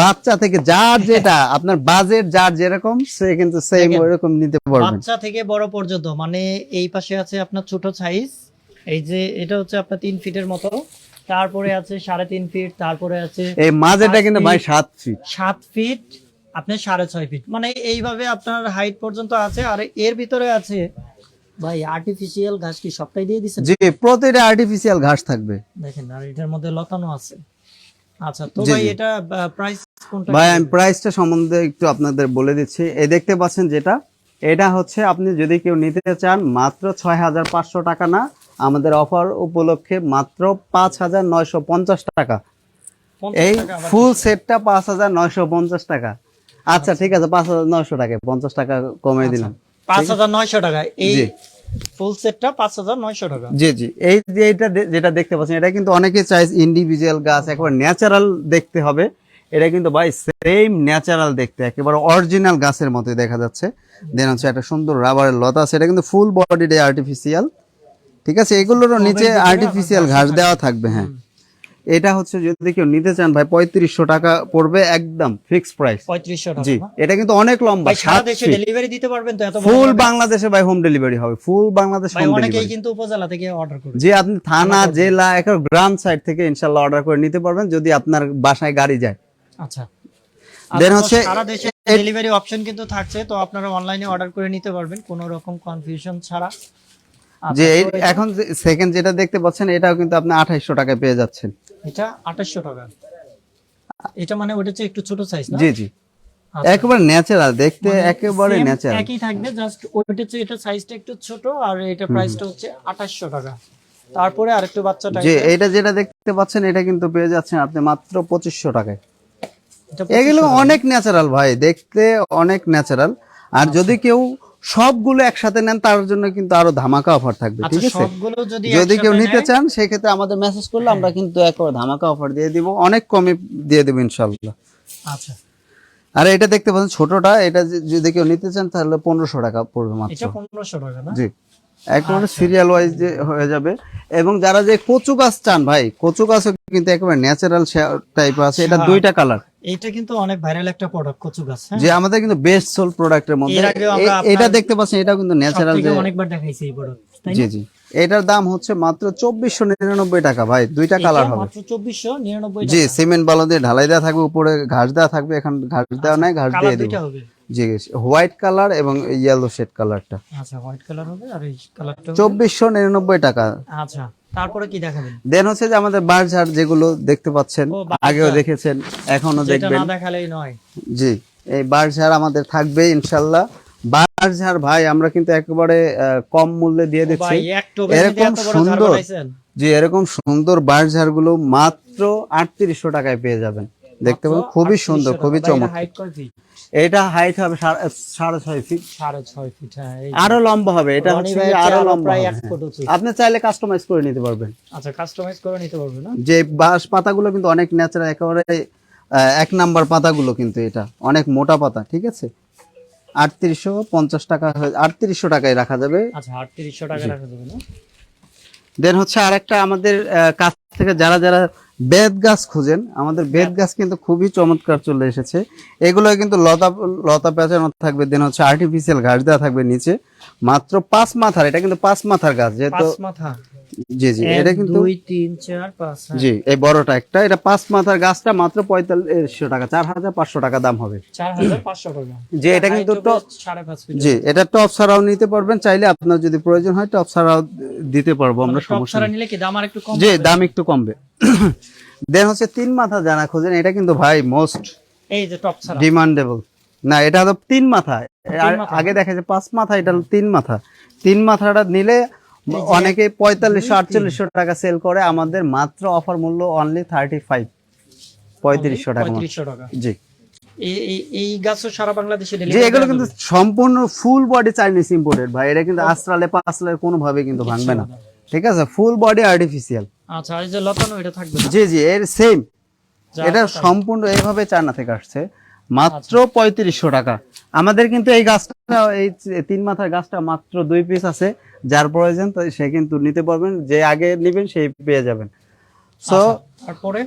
বাচ্চা থেকে যার যেটা আপনার বাজেট যার যেরকম সে কিন্তু সেম ওইরকম নিতে পারবেন বাচ্চা থেকে বড় পর্যন্ত মানে এই পাশে আছে আপনার ছোট সাইজ এই যে এটা হচ্ছে আপনার তিন ফিটের মতো। তারপরে আছে সাড়ে তিন ফিট তারপরে আছে এই মাঝেটা কিন্তু ভাই সাত ফিট সাত ফিট আপনার সাড়ে ছয় ফিট মানে এইভাবে আপনার হাইট পর্যন্ত আছে আর এর ভিতরে আছে ভাই আর্টিফিশিয়াল ঘাস কি সবটাই দিয়ে দিচ্ছেন জি প্রতিটা আর্টিফিশিয়াল ঘাস থাকবে। দেখেন আর এটার মধ্যে লতানো আছে। আচ্ছা তো ভাই এটা প্রাইস কোনটা ভাই আমি প্রাইসটা সম্বন্ধে একটু আপনাদের বলে দিচ্ছি। এই দেখতে পাচ্ছেন যেটা? এটা হচ্ছে আপনি যদি কেউ নিতে চান মাত্র ছয় হাজার পাঁচশো টাকা না আমাদের অফার উপলক্ষে মাত্র পাঁচ হাজার নয়শো পঞ্চাশ টাকা। এই ফুল সেটটা পাঁচ হাজার নয়শো পঞ্চাশ টাকা। আচ্ছা ঠিক আছে পাঁচ হাজার নয়শো টাকা পঞ্চাশ টাকা কমে দিলাম। পাঁচ হাজার নয়শো টাকা এই ফুল সেটটা পাঁচ হাজার নয়শো টাকা। জি জি এই যে এটা যেটা দেখতে পাচ্ছেন এটা কিন্তু অনেকে চাই ইন্ডিভিজুয়াল গাছ একেবারে ন্যাচারাল দেখতে হবে। এটা কিন্তু ভাই সেম ন্যাচারাল দেখতে একেবারে অরিজিনাল গাছের মতোই দেখা যাচ্ছে। দেন হচ্ছে একটা সুন্দর রাবারের লতা আছে এটা কিন্তু ফুল বডিডে আর্টিফিশিয়াল ঠিক আছে? এগুলোরও নিচে আর্টিফিশিয়াল ঘাস দেওয়া থাকবে হ্যাঁ। এটা হচ্ছে যদি কেউ নিতে চান ভাই পঁয়ত্রিশশো টাকা পড়বে একদম ফিক্সড প্রাইস পঁয়ত্রিশশো জি এটা কিন্তু অনেক লম্বা ভাই সারা দেশে ডেলিভারি দিতে পারবেন তো এত ফুল বাংলাদেশে ভাই হোম ডেলিভারি হবে ফুল বাংলাদেশ ভাই হোম ডেলিভারি কিন্তু উপজেলা থেকে অর্ডার যে আপনি থানা জেলা একটা গ্রাম সাইড থেকে ইনশাল্লাহ অর্ডার করে নিতে পারবেন যদি আপনার বাসায় গাড়ি যায়। আচ্ছা। Then হচ্ছে- সারা দেশে ডেলিভারি অপশন কিন্তু থাকছে তো আপনারা অনলাইনে অর্ডার করে নিতে পারবেন কোনো রকম কনফিউশন ছাড়া। আচ্ছা, যে এখন সেকেন্ড যেটা দেখতে পাচ্ছেন এটাও কিন্তু আপনি আঠাইশশো টাকায় পেয়ে যাচ্ছেন। এটা আঠাশশো টাকা। এটা মানে ওটা হচ্ছে একটু ছোট সাইজ না? জি জি। আচ্ছা। একেবারে ন্যাচারাল দেখতে মানে একেবারে ন্যাচারাল একই থাকবে জাস্ট ওইটা হচ্ছে এটা সাইজটা একটু ছোট আর এটা প্রাইসটা হচ্ছে আঠাশশো টাকা। তারপরে আরেকটু বাচ্চা যে টাইপের এটা যেটা দেখতে পাচ্ছেন এটা কিন্তু পেয়ে যাচ্ছেন আপনি মাত্র পঁচিশশো টাকায়। এটা এগুলো অনেক ন্যাচারাল ভাই দেখতে অনেক ন্যাচারাল আর আচ্ছা। যদি কেউ সবগুলো একসাথে নেন তার জন্য কিন্তু আরও ধামাকা অফার থাকবে আচ্ছা ঠিক আছে? যদি কেউ নিতে চান সেক্ষেত্রে আমাদের মেসেজ করলে আমরা কিন্তু একবার ধামাকা অফার দিয়ে দিব। অনেক কমে দিয়ে দেবো ইনশাল্লাহ আচ্ছা। আর এটা দেখতে পাচ্ছেন ছোটটা এটা যদি কেউ নিতে চান তাহলে পনেরোশো টাকা পড়বে মাত্র। এটা পনেরোশো টাকা না? জি। একেবারে সিরিয়াল ওয়াইজ যে হয়ে যাবে। এবং যারা যে কচু গাছ চান ভাই কচু গাছও কিন্তু একেবারে ন্যাচারাল টাইপ আছে। এটা আচ্ছা। দুইটা কালার এইটা কিন্তু অনেক ভাইরাল একটা প্রোডাক্ট কচু গাছ হ্যাঁ? যে আমাদের কিন্তু বেস্ট সোল প্রোডাক্টের মধ্যে। এটা দেখতে পাচ্ছেন এটাও কিন্তু ন্যাচারাল যে অনেকবার দেখাইছি এই প্রোডাক্ট তাই জি জি। এটার দাম হচ্ছে মাত্র চব্বিশশো নিরানব্বই টাকা ভাই দুইটা কালার হবে। চব্বিশশো নিরানব্বই জি সিমেন্ট বালো দিয়ে ঢালাই দেওয়া থাকবে উপরে ঘাস দেওয়া থাকবে এখন ঘাস দেওয়া নাই ঘাস দিয়ে দিব। জি হোয়াইট কালার এবং ইয়েলো শেড কালারটা। আচ্ছা হোয়াইট কালার হবে আর এই কালারটা চব্বিশশো নিরানব্বই টাকা। আচ্ছা তারপরে কি দেখাবেন? দেন হচ্ছে যে আমাদের বারঝাড় যেগুলো দেখতে পাচ্ছেন আগেও দেখেছেন এখনও দেখবেন না দেখালেই নয়। জি এই বারঝাড় আমাদের থাকবে ইনশাল্লাহ। বারঝাড় ভাই আমরা কিন্তু একেবারে কম মূল্যে দিয়ে দিচ্ছি। এরকম সুন্দর যে এরকম সুন্দর বারঝাড়গুলো মাত্র আটত্রিশশো টাকায় পেয়ে যাবেন। দেখতে পাবেন খুবই সুন্দর খুবই চমৎকার। ফিট এটা হাইট হবে সাড়ে- ছয় ফিট সাড়ে ছয় ফিট হ্যাঁ আরও লম্বা হবে এটা হচ্ছে আরও লম্বা হ্যাঁ। আপনি চাইলে কাস্টমাইজ করে নিতে পারবেন। আচ্ছা কাস্টমাইজ করে নিতে পারবে না? যে বাঁশ পাতাগুলো কিন্তু অনেক ন্যাচারাল একেবারে এক নাম্বার পাতাগুলো কিন্তু এটা। অনেক মোটা পাতা ঠিক আছে? আটত্রিশশো পঞ্চাশ টাকা আটত্রিশশো টাকায় রাখা যাবে। আচ্ছা আটত্রিশশো টাকা রাখা যাবে না? দেন হচ্ছে আরেকটা আমাদের কাছ থেকে যারা যারা বেদ গাছ খুঁজেন। আমাদের বেদ গাছ কিন্তু খুবই চমৎকার চলে এসেছে। এগুলো কিন্তু লতা লতা পেঁচানো থাকবে দেন হচ্ছে আর্টিফিশিয়াল ঘাস দেওয়া থাকবে নিচে। মাত্র পাঁচ মাথার এটা কিন্তু পাঁচ মাথার গাছ যেহেতু জি জি এটা কিন্তু দুই তিন চার পাঁচ হ্যাঁ। জি এই বড়টা একটা এটা পাঁচ মাথার গাছটা মাত্র পঁয়তাল্লিশশো টাকা চার হাজার পাঁচশো টাকা দাম হবে। যে এটা কিন্তু জি এটা টপ ছাড়াও নিতে পারবেন চাইলে আপনার যদি প্রয়োজন হয় টপ ছাড়াও দিতে পারব আমরা সমস্যা নিলে কি দাম আর একটু কম জি দাম একটু কমবে। দেন হচ্ছে তিন মাথা জানা খোঁজেন এটা কিন্তু ভাই মোস্ট এই যে টপ ছাড়া। ডিমান্ডেবল না এটা হলো তিন মাথা। আগে দেখা যায় পাঁচ মাথা এটা হলো তিন মাথা। তিন মাথাটা নিলে অনেকে পঁয়তাল্লিশশো আটচল্লিশশো টাকা সেল করে আমাদের মাত্র অফার মূল্য অনলি থার্টি ফাইভ পঁয়ত্রিশশো টাকা। জি। এই- গাছও সারা বাংলাদেশে যে এগুলো কিন্তু সম্পূর্ণ ফুল বডি চাইনিজ ইম্পোর্টেড ভাই। এটা কিন্তু আশ্রালে পাঁচলে কোনোভাবে কিন্তু ভাঙবে না। ঠিক আছে? ফুল বডি আর্টিফিশিয়াল আচ্ছা এই যে লতানো এটা থাকবে জি জি এর সেম এটা সম্পূর্ণ এইভাবে চায়না থেকে আসছে। মাত্র পঁয়ত্রিশশো টাকা। আমাদের কিন্তু এই গাছটা এই তিন মাথার গাছটা মাত্র দুই পিস আছে। যার প্রয়োজন সে কিন্তু নিতে পারবেন। যে আগে নেবেন সেই পেয়ে যাবেন। সো আচ্ছা, তারপরে?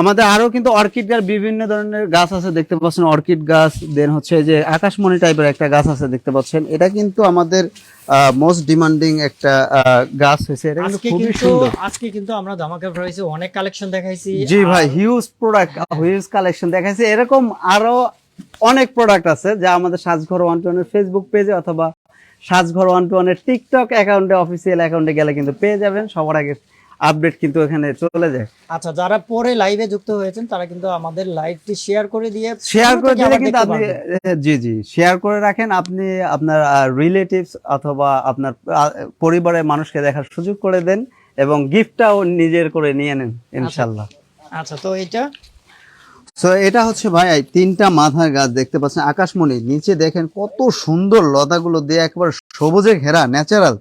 আমাদের আরও কিন্তু অর্কিড গাছ বিভিন্ন ধরনের গাছ আছে দেখতে পাচ্ছেন অর্কিড গাছ দেন হচ্ছে যে আকাশমণি টাইপের একটা গাছ আছে দেখতে পাচ্ছেন। এটা কিন্তু আমাদের মোস্ট ডিমান্ডিং একটা গাছ হয়েছে। এটা কিন্তু আজকে খুবই কিন্তু সুন্দর। আজকে কিন্তু আমরা ধামাকা প্রাইসে অনেক কালেকশন দেখাইছি। জি ভাই হিউজ প্রোডাক্ট হিউজ কালেকশন দেখাইছে। এরকম আরও অনেক প্রোডাক্ট আছে যা আমাদের সাজঘর ওয়ান টু ওয়ানের ফেসবুক পেজে অথবা সাজঘর ওয়ান টু ওয়ানের টিকটক অ্যাকাউন্টে অফিসিয়াল অ্যাকাউন্টে গেলে কিন্তু পেয়ে যাবেন। সবার আগে আপডেট কিন্তু এখানে চলে যায়। আচ্ছা যারা পরে লাইভে যুক্ত হয়েছেন তারা কিন্তু আমাদের লাইভটি শেয়ার করে দিয়ে শেয়ার করে দিলে কিন্তু আপনি জি জি শেয়ার করে রাখেন। আপনি আপনার রিলেটিভস অথবা আপনার পরিবারের মানুষকে দেখার সুযোগ করে দেন এবং গিফটটাও নিজের করে নিয়ে নেন ইনশাল্লাহ। আচ্ছা তো এটা সো এটা হচ্ছে ভাই তিনটা মাথার গাছ দেখতে পাচ্ছেন আকাশমণি। নিচে দেখেন কত সুন্দর লতাগুলো দিয়ে একবার সবুজে ঘেরা ন্যাচারাল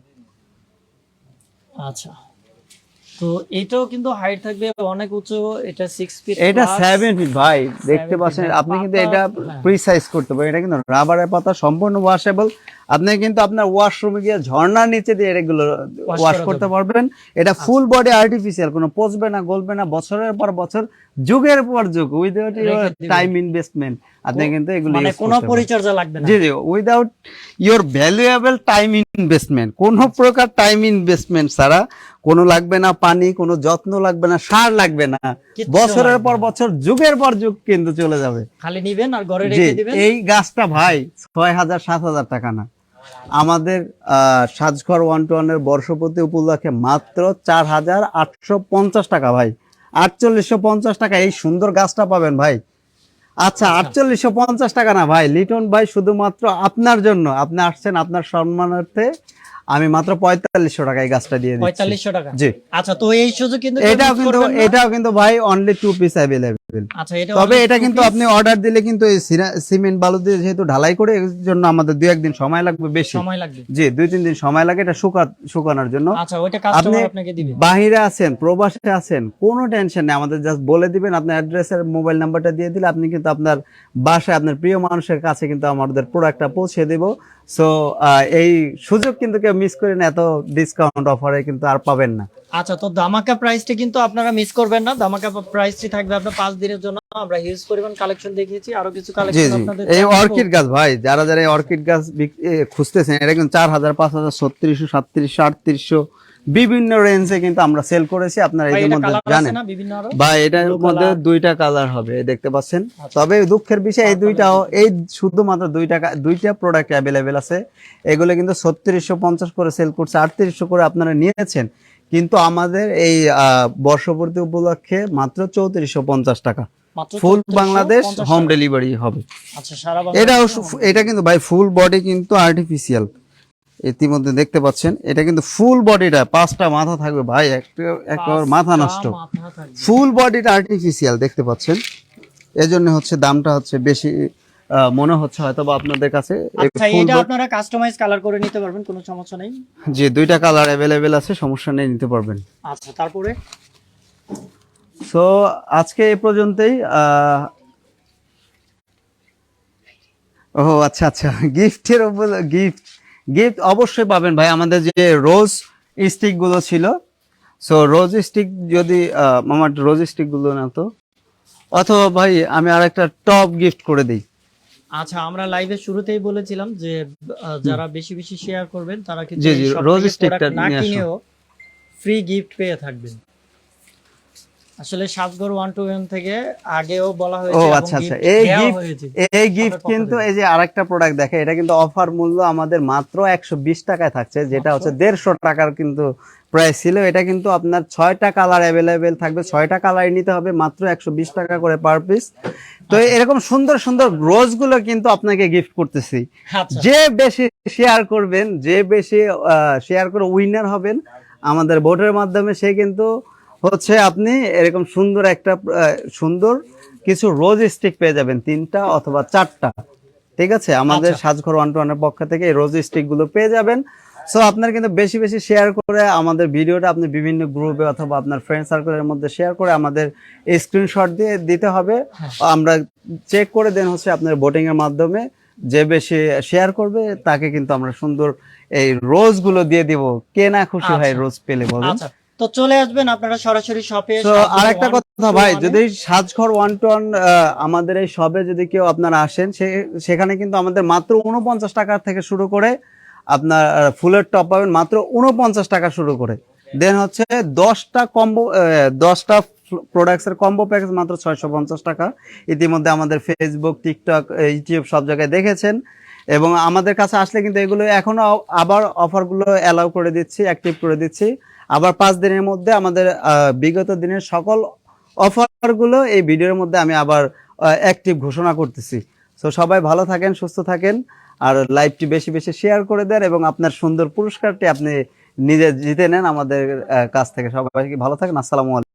আচ্ছা। তো এটাও কিন্তু হাইট থাকবে অনেক উঁচু এটা সিক্স ফিট এটা সেভেন ফিট ভাই দেখতে পাচ্ছেন হ্যাঁ, আপনি কিন্তু এটা হ্যাঁ। প্রিসাইজ করতে পারেন এটা কিন্তু রাবারের পাতা সম্পূর্ণ ওয়াশেবল আপনি কিন্তু আপনার ওয়াশরুমে গিয়ে ঝর্ণার নিচে দিয়ে এগুলো ওয়াশ করতে পারবেন। এটা ফুল বডি আর্টিফিশিয়াল কোনো পচবে না গলবে না বছরের পর বছর যুগের পর যুগ উইদাউট টাইম ইনভেস্টমেন্ট আপনি কিন্তু এগুলো মানে কোনো পরিচর্যা লাগবে না। জি জি without your valuable time investment কোন প্রকার টাইম ইনভেস্টমেন্ট ছাড়া কোনো লাগবে না পানি কোনো যত্ন লাগবে না সার লাগবে না। বছরের পর বছর যুগের পর যুগ কিন্তু চলে যাবে। খালি নিবেন আর ঘরে রেখে দিবেন? এই গাছটা ভাই ছয় হাজার সাত হাজার টাকা না। আমাদের আহ, সাজঘর ওয়ান টু ওয়ানের বর্ষপতি উপলক্ষে মাত্র চার হাজার আটশো পঞ্চাশ টাকা ভাই। আটচল্লিশশো পঞ্চাশ টাকা এই সুন্দর গাছটা পাবেন ভাই। আচ্ছা আটচল্লিশশো পঞ্চাশ টাকা না ভাই। লিটন ভাই শুধুমাত্র আপনার জন্য। আপনি আসছেন আপনার সম্মানার্থে। আমি মাত্র পঁয়তাল্লিশশো টাকায় গাছটা দিয়ে দিচ্ছি। পঁয়তাল্লিশশো টাকা? জি। আচ্ছা তো এই সুযোগ কিন্তু এটাও কিন্তু এটাও কিন্তু ভাই অনলি টু পিস অ্যাভেলেবেল আচ্ছা তবে এটা কিন্তু আপনি অর্ডার দিলে কিন্তু এই সিমেন্ট বালু দিয়ে যেহেতু ঢালাই করে এর জন্য আমাদের দুই একদিন সময় লাগবে বেশি। সময় লাগবে। জি দুই তিন দিন সময় লাগে এটা শুকা শুকানোর জন্য। আচ্ছা ওইটা কাস্টমার আপনি- আপনাকে দিবে। বাহিরে আছেন প্রবাসে আছেন কোনো টেনশন নেই আমাদের জাস্ট বলে দিবেন আপনার অ্যাড্রেসের মোবাইল নাম্বারটা দিয়ে দিলে আপনি কিন্তু আপনার বাসায় আপনার প্রিয় মানুষের কাছে কিন্তু আমাদের প্রোডাক্টটা পৌঁছে দেব। সো এই সুযোগ কিন্তু কেউ মিস করেন এত ডিসকাউন্ট অফারে কিন্তু আর পাবেন না। আচ্ছা তো দামাকা প্রাইসটি কিন্তু আপনারা মিস করবেন না। দামাকা প্রাইসটি থাকবে আপনার পাঁচ দিনের জন্য। আমরা হিউজ পরিমাণ কালেকশন দেখিয়েছি। আরও কিছু কালেকশন আপনাদের এই অর্কিড গাছ ভাই যারা যারা এই অর্কিড গাছ খুঁজতেছেন এটা কিন্তু চার হাজার পাঁচ হাজার ছত্রিশশো সাতত্রিশশো আটত্রিশশো বিভিন্ন রেঞ্জে কিন্তু আমরা সেল করেছি। আপনারা এর মধ্যে জানেন। বা এটার মধ্যে দুইটা কালার হবে দেখতে পাচ্ছেন। আচ্ছা। তবে দুঃখের বিষয় এই Purple দুইটাও এই শুধুমাত্র দুইটা দুইটা প্রোডাক্ট অ্যাভেলেবেল আছে। এগুলো কিন্তু ছত্রিশশো পঞ্চাশ করে সেল করছে আটত্রিশশো করে আপনারা নিয়েছেন। কিন্তু আমাদের এই বর্ষপূর্তি উপলক্ষে মাত্র চৌত্রিশশো পঞ্চাশ টাকা। ফুল বাংলাদেশ হোম ডেলিভারি হবে। আচ্ছা এটাও এটা কিন্তু ভাই ফুল বডি কিন্তু আর্টিফিশিয়াল ইতিমধ্যে দেখতে পাচ্ছেন এটা কিন্তু ফুল বডিটা পাঁচটা মাথা থাকবে ভাই একটা একেবারে মাথা নষ্ট। ফুল বডিটা আর্টিফিশিয়াল দেখতে পাচ্ছেন। এজন্য হচ্ছে দামটা হচ্ছে বেশি মনে হচ্ছে হয়তো বা আপনাদের কাছে আচ্ছা এটা আপনারা কাস্টমাইজ কালার করে নিতে পারবেন কোনো সমস্যা নেই। যে দুইটা কালার অ্যাভেলেবেল আছে সমস্যা নেই নিতে পারবেন। আচ্ছা তারপরে? সো আজকে এই পর্যন্তই ও আচ্ছা আচ্ছা গিফটের গিফট গিফট অবশ্যই পাবেন ভাই আমাদের যে রোজ স্টিকগুলো ছিল। সো রোজ স্টিক যদি আমার রোজ স্টিকগুলো না তো। অথবা ভাই আমি আর একটা টপ গিফট করে দিই। আচ্ছা আমরা লাইভের শুরুতেই বলেছিলাম যে যারা বেশি বেশি শেয়ার করবেন তারা কিন্তু রোজ এই জি, shop rose থেকে stick টা product না কিনেও ফ্রি গিফট পেয়ে থাকবেন। আসলে সাজগর ওয়ান টু ওয়ান থেকে আগেও বলা হয়েছে ও আচ্ছা। আচ্ছা এই গিফট এই গিফট কিন্তু এই যে আরেকটা প্রোডাক্ট দেখে এটা কিন্তু অফার মূল্য আমাদের মাত্র একশো বিশ টাকায় থাকছে যেটা হচ্ছে দেড়শো টাকার কিন্তু প্রাইস ছিল। এটা কিন্তু আপনার ছয়টা কালার অ্যাভেলেবেল থাকবে ছয়টা কালার নিতে হবে মাত্র একশো বিশ টাকা করে পার পিস তো আচ্ছা। এরকম সুন্দর সুন্দর রোজগুলো কিন্তু আপনাকে গিফট করতেছি। আচ্ছা। যে বেশি শেয়ার করবেন যে বেশি শেয়ার করে উইনার হবেন আমাদের ভোটের মাধ্যমে সে কিন্তু হচ্ছে আপনি এরকম সুন্দর একটা সুন্দর কিছু রোজ স্টিক পেয়ে যাবেন তিনটা অথবা চারটা। ঠিক আছে? আমাদের আচ্ছা। সাজঘর ওয়ান টু ওয়ানের পক্ষ থেকে এই রোজ স্টিকগুলো পেয়ে যাবেন। সো আপনার কিন্তু বেশি বেশি শেয়ার করে আমাদের ভিডিওটা আপনি বিভিন্ন গ্রুপে অথবা আপনার ফ্রেন্ড সার্কেলের মধ্যে শেয়ার করে আমাদের স্ক্রিনশট দিয়ে দিতে হবে। আমরা চেক করে দেন হচ্ছে আপনার ভোটিং এর মাধ্যমে যে বেশি শেয়ার করবে তাকে কিন্তু আমরা সুন্দর এই রোজগুলো দিয়ে দিব। কে না খুশি হয় আচ্ছা। রোজ পেলে বলেন। আচ্ছা। তো চলে আসবেন আপনারা সরাসরি শপে তো আরেকটা কথা ভাই যদি সাজঘর ওয়ান টু ওয়ান আমাদের এই সবে যদি কেউ আপনারা আসেন সে- সেখানে কিন্তু আমাদের মাত্র উনপঞ্চাশ টাকা থেকে শুরু করে আপনার ফুলের টপ পাবেন মাত্র উনপঞ্চাশ টাকা শুরু করে। দেন হচ্ছে দশটা কম্বো দশটা প্রোডাক্টস এর কম্বো প্যাকেজ মাত্র ছয়শো পঞ্চাশ টাকা। ইতিমধ্যে আমাদের ফেসবুক টিকটক ইউটিউব সব জায়গায় দেখেছেন। এবং আমাদের কাছে আসলে কিন্তু এগুলো এখনও আবার অফারগুলো অ্যালাউ করে দিচ্ছি অ্যাক্টিভ করে দিচ্ছি। আবার পাঁচ দিনের মধ্যে আমাদের বিগত দিনের সকল অফারগুলো এই ভিডিওর মধ্যে আমি আবার অ্যাক্টিভ ঘোষণা করতেছি। তো সবাই ভালো থাকেন, সুস্থ থাকেন, আর লাইভটি বেশি বেশি শেয়ার করে দেন এবং আপনার সুন্দর পুরস্কারটি আপনি নিজে জিতে নেন আমাদের কাছ থেকে। সবাই ভালো থাকেন, আসসালামু আলাইকুম।